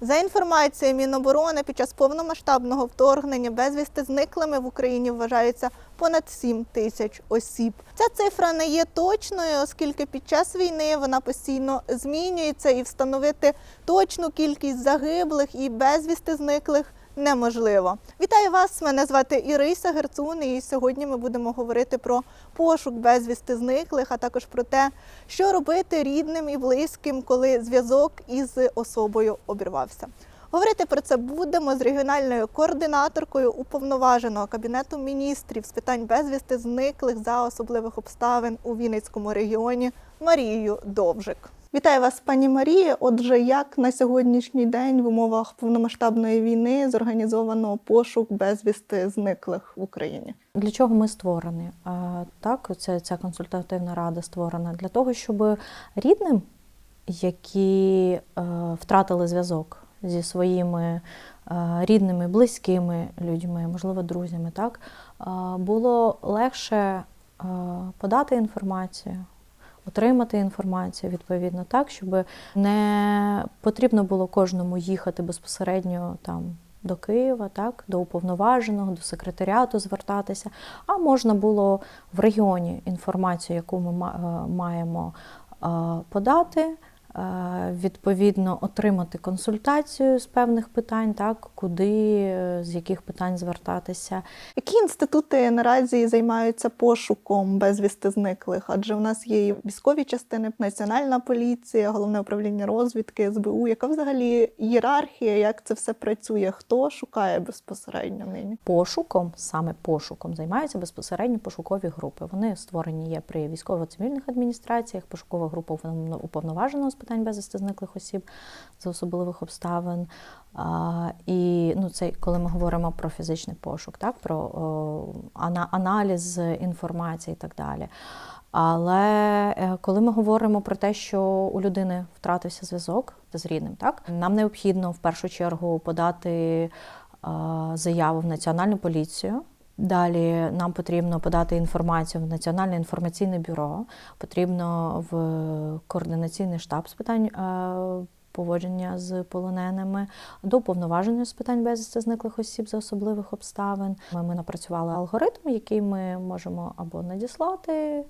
За інформацією Міноборони, під час повномасштабного вторгнення безвісти зниклими в Україні вважається понад 7 тисяч осіб. Ця цифра не є точною, оскільки під час війни вона постійно змінюється, і встановити точну кількість загиблих і безвісти зниклих неможливо. Вітаю вас! Мене звати Іриса Герцун, і сьогодні ми будемо говорити про пошук безвісти зниклих, а також про те, що робити рідним і близьким, коли зв'язок із особою обірвався. Говорити про це будемо з регіональною координаторкою уповноваженого кабінету міністрів з питань безвісти зниклих за особливих обставин у Вінницькому регіоні Марією Довжик. Вітаю вас, пані Марія. Отже, як на сьогоднішній день в умовах повномасштабної війни зорганізовано пошук безвісти зниклих в Україні? Для чого ми створені? Так, це ця консультативна рада створена для того, щоб рідним, які е, втратили зв'язок зі своїми е, рідними, близькими людьми, можливо, друзями, так, було легше е, подати інформацію. Отримати інформацію відповідно так, щоб не потрібно було кожному їхати безпосередньо там до Києва, так, до уповноваженого, до секретаріату звертатися, а можна було в регіоні інформацію, яку ми е, маємо е, подати, відповідно отримати консультацію з певних питань, так, куди, е, з яких питань звертатися. Які інститути наразі займаються пошуком безвісти зниклих? Адже в нас є і військові частини, національна поліція, головне управління розвідки, СБУ. Яка взагалі ієрархія, як це все працює? Хто шукає безпосередньо нині? пошуком, саме пошуком, займаються безпосередньо пошукові групи. Вони створені є при військово-цивільних адміністраціях, пошукова група уповно- уповноваженого з питань безвісти зниклих осіб за особливих обставин. А, і ну, це коли ми говоримо про фізичний пошук, так, про о, аналіз інформації і так далі. Але е, коли ми говоримо про те, що у людини втратився зв'язок з рідним, так нам необхідно в першу чергу подати заяву в національну поліцію. Далі нам потрібно подати інформацію в Національне інформаційне бюро, потрібно в координаційний штаб з питань е, поводження з полоненими, до уповноваженої з питань безвісти зниклих осіб за особливих обставин. Ми, ми напрацювали алгоритм, який ми можемо або надіслати е,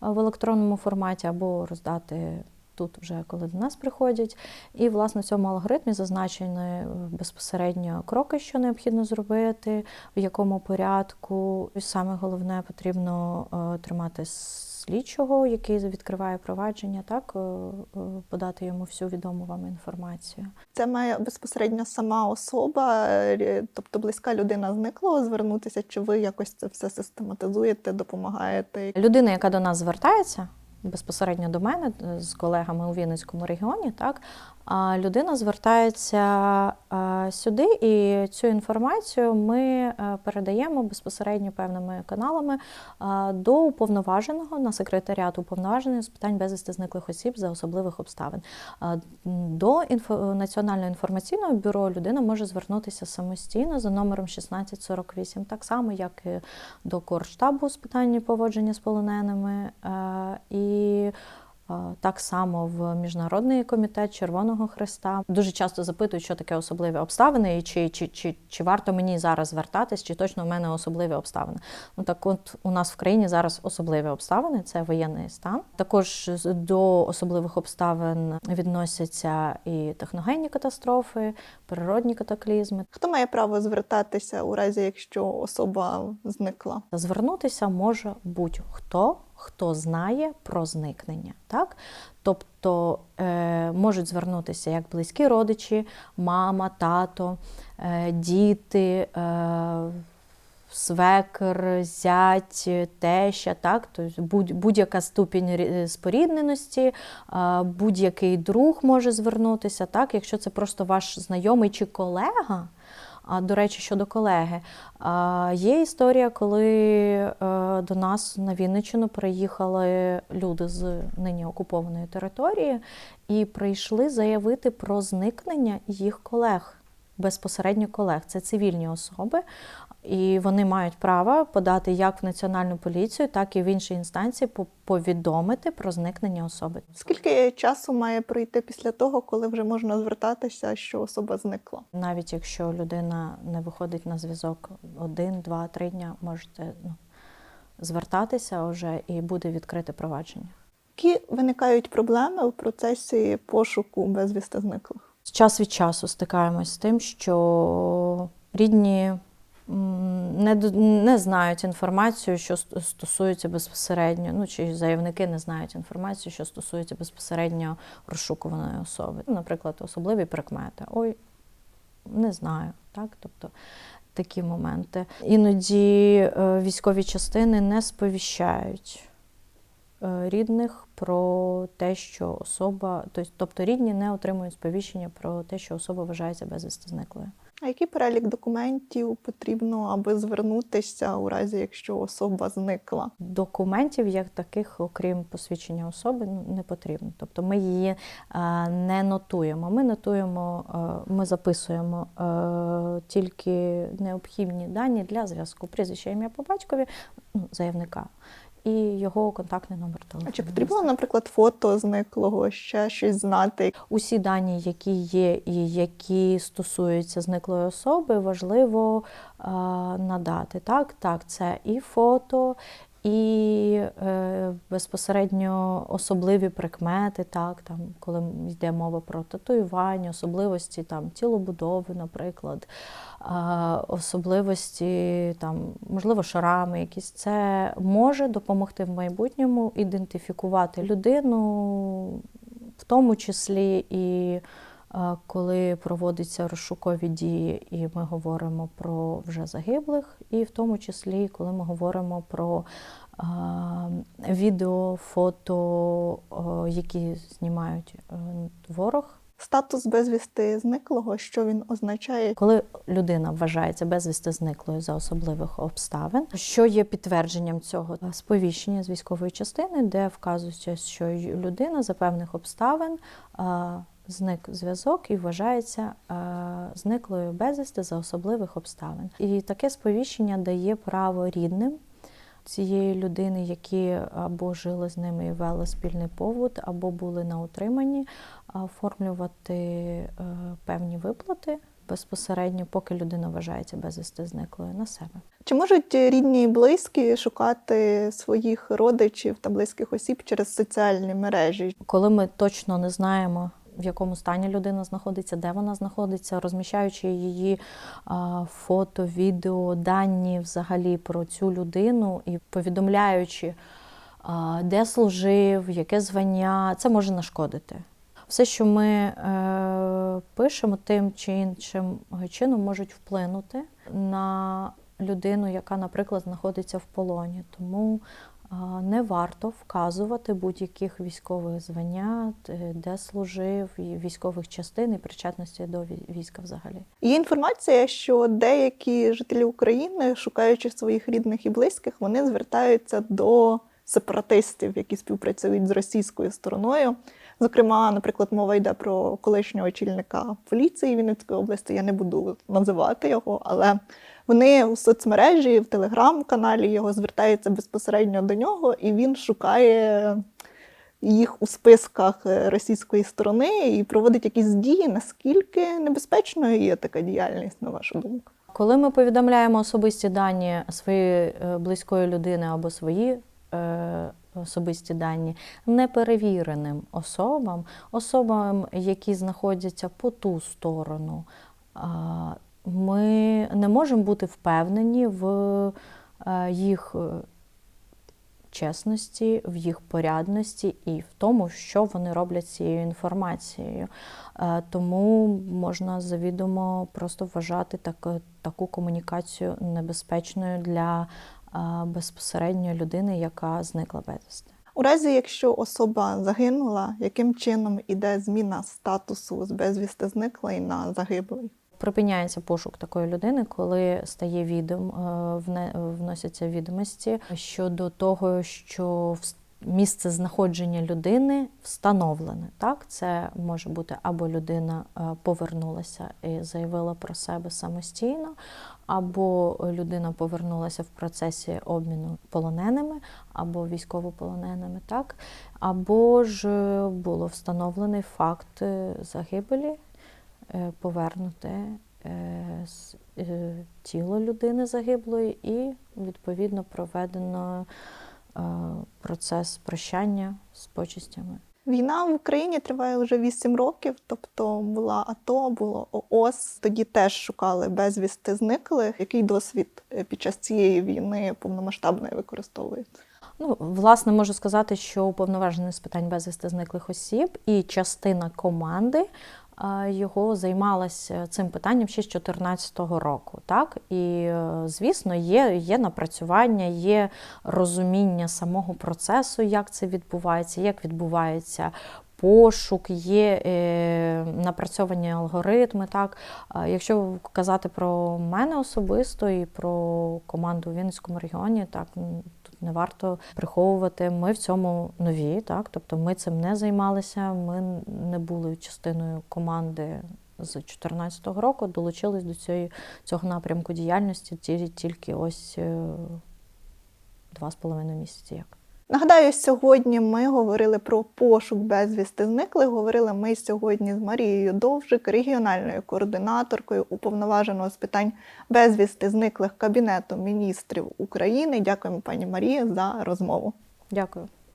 в електронному форматі, або роздати тут, вже коли до нас приходять. І власне в цьому алгоритмі зазначені е, безпосередньо кроки, що необхідно зробити, в якому порядку. І саме головне потрібно е, тримати слідчого, який відкриває провадження, так е, подати йому всю відому вам інформацію. Це має безпосередньо сама особа, тобто близька людина зниклого звернутися, чи ви якось це все систематизуєте, допомагаєте? Людина, яка до нас звертається безпосередньо до мене з колегами у Вінницькому регіоні, так? Людина звертається сюди, і цю інформацію ми е, передаємо безпосередньо певними каналами е, до уповноваженого на секретаріат уповноваженого з питань безвісти зниклих осіб за особливих обставин. До. Національного інформаційного бюро людина може звернутися самостійно за номером 1648, так само, як і до Корштабу з питань поводження з полоненими. е, І так само в Міжнародний комітет Червоного Христа дуже часто запитують, що таке особливі обставини, і чи, чи, чи, чи варто мені зараз звертатись, чи точно в мене особливі обставини. Ну так от у нас в країні зараз особливі обставини, це воєнний стан. Також до особливих обставин відносяться і техногенні катастрофи, природні катаклізми. Хто має право звертатися у разі, якщо особа зникла? Звернутися може будь-хто, хто знає про зникнення. Так? Тобто е, можуть звернутися як близькі родичі, мама, тато, е, діти. Е, Свекр, зять, теща, так, тобто будь- будь-яка ступінь спорідненості, е, будь-який друг може звернутися, так, якщо це просто ваш знайомий чи колега, до речі, щодо колеги, а, є історія, коли е, до нас на Вінниччину приїхали люди з нині окупованої території і прийшли заявити про зникнення їх колег. безпосередньо колег. Це цивільні особи, і вони мають право подати як в національну поліцію, так і в інші інстанції по- повідомити про зникнення особи. Скільки часу має пройти після того, коли вже можна звертатися, що особа зникла? Навіть якщо людина не виходить на зв'язок один, два, три дня, можете ну, звертатися вже і буде відкрите провадження. Які виникають проблеми в процесі пошуку безвісти зниклих? Час від часу стикаємось з тим, що рідні не, не знають інформацію, що стосується безпосередньо, ну чи заявники не знають інформацію, що стосується безпосередньо розшукуваної особи. Ну, Наприклад, особливі прикмети. Ой, не знаю. Так? Тобто такі моменти. Іноді е, військові частини не сповіщають рідних про те, що особа, тобто рідні не отримують сповіщення про те, що особа вважається безвісти зниклою. А який перелік документів потрібно, аби звернутися у разі, якщо особа зникла? Документів як таких, окрім посвідчення особи, ну, не потрібно. Тобто ми її е, не нотуємо. Ми нотуємо, е, ми записуємо е, тільки необхідні дані для зв'язку. Прізвище ім'я по батькові ну, заявника і його контактний номер телефону. А чи потрібно, наприклад, фото зниклого, ще щось знати? Усі дані, які є і які стосуються зниклої особи, важливо е, надати. Так, так, це і фото, і е, безпосередньо особливі прикмети, так, там, коли йде мова про татуювання, особливості там, тілобудови, наприклад, е, особливості, там, можливо, шарами якісь. Це може допомогти в майбутньому ідентифікувати людину, в тому числі і коли проводяться розшукові дії, і ми говоримо про вже загиблих, і в тому числі, коли ми говоримо про відео, фото, які знімають е, ворог. Статус безвісти зниклого, що він означає? Коли людина вважається безвісти зниклою за особливих обставин, що є підтвердженням цього сповіщення з військової частини, де вказується, що людина за певних обставин зник зв'язок і вважається а, зниклою безвісти за особливих обставин. І таке сповіщення дає право рідним. Цієї людини, які або жили з ними і вели спільний повод, або були на утриманні, оформлювати е, певні виплати безпосередньо, поки людина вважається безвісти зниклою на себе. Чи можуть рідні і близькі шукати своїх родичів та близьких осіб через соціальні мережі? Коли ми точно не знаємо, в якому стані людина знаходиться, де вона знаходиться, розміщаючи її фото, відео, дані взагалі про цю людину і повідомляючи, де служив, яке звання, це може нашкодити. Все, що ми е, пишемо, тим чи іншим чином можуть вплинути на людину, яка, наприклад, знаходиться в полоні. Тому не варто вказувати будь-яких військових звання, де служив, військових частин і причетності до війська взагалі. Є інформація, що деякі жителі України, шукаючи своїх рідних і близьких, вони звертаються до сепаратистів, які співпрацюють з російською стороною. Зокрема, наприклад, мова йде про колишнього очільника поліції Вінницької області. Я не буду називати його, але вони у соцмережі, в телеграм-каналі його звертаються безпосередньо до нього, і він шукає їх у списках російської сторони і проводить якісь дії. Наскільки небезпечною є така діяльність, на вашу думку? Коли ми повідомляємо особисті дані своєї е, близької людини або свої е, особисті дані неперевіреним особам, особам, які знаходяться по ту сторону, ми не можемо бути впевнені в е, їх е, чесності, в їх порядності і в тому, що вони роблять цією інформацією. Е, Тому можна завідомо просто вважати так, таку комунікацію небезпечною для безпосередньо людини, яка зникла безвісти. У разі, якщо особа загинула, яким чином іде зміна статусу з безвісти зниклий на загиблий? Припиняється пошук такої людини, коли стає відом, е, вносяться відомості щодо того, що місце знаходження людини встановлене. Так, це може бути або людина е, повернулася і заявила про себе самостійно, або людина повернулася в процесі обміну полоненими або військовополоненими, так, або ж е, було встановлений факт е, загибелі, е, е, тіло людини загиблої, і відповідно проведено процес прощання з почистями. Війна в Україні триває вже 8 років, тобто була АТО, було ООС. Тоді теж шукали безвісти зниклих. Який досвід е, під час цієї війни повномасштабної використовується? Ну, власне, можу сказати, що уповноважений з питань безвісти зниклих осіб і частина команди його займалася цим питанням ще з 2014 року. Так? І, е, звісно, є, є напрацювання, є розуміння самого процесу, як це відбувається, як відбувається. Пошук, є е, напрацьовані алгоритми. Так? Якщо казати про мене особисто і про команду у Вінницькому регіоні, так не варто приховувати. Ми в цьому нові, так тобто ми цим не займалися. Ми не були частиною команди з 2014 року. Долучились до цієї цього напрямку діяльності тільки ось е, два з половиною місяці. Як. Нагадаю, сьогодні ми говорили про пошук безвісти зниклих. Говорили ми сьогодні з Марією Довжик, регіональною координаторкою уповноваженого з питань безвісти зниклих Кабінету міністрів України. Дякуємо, пані Марія, за розмову. Дякую.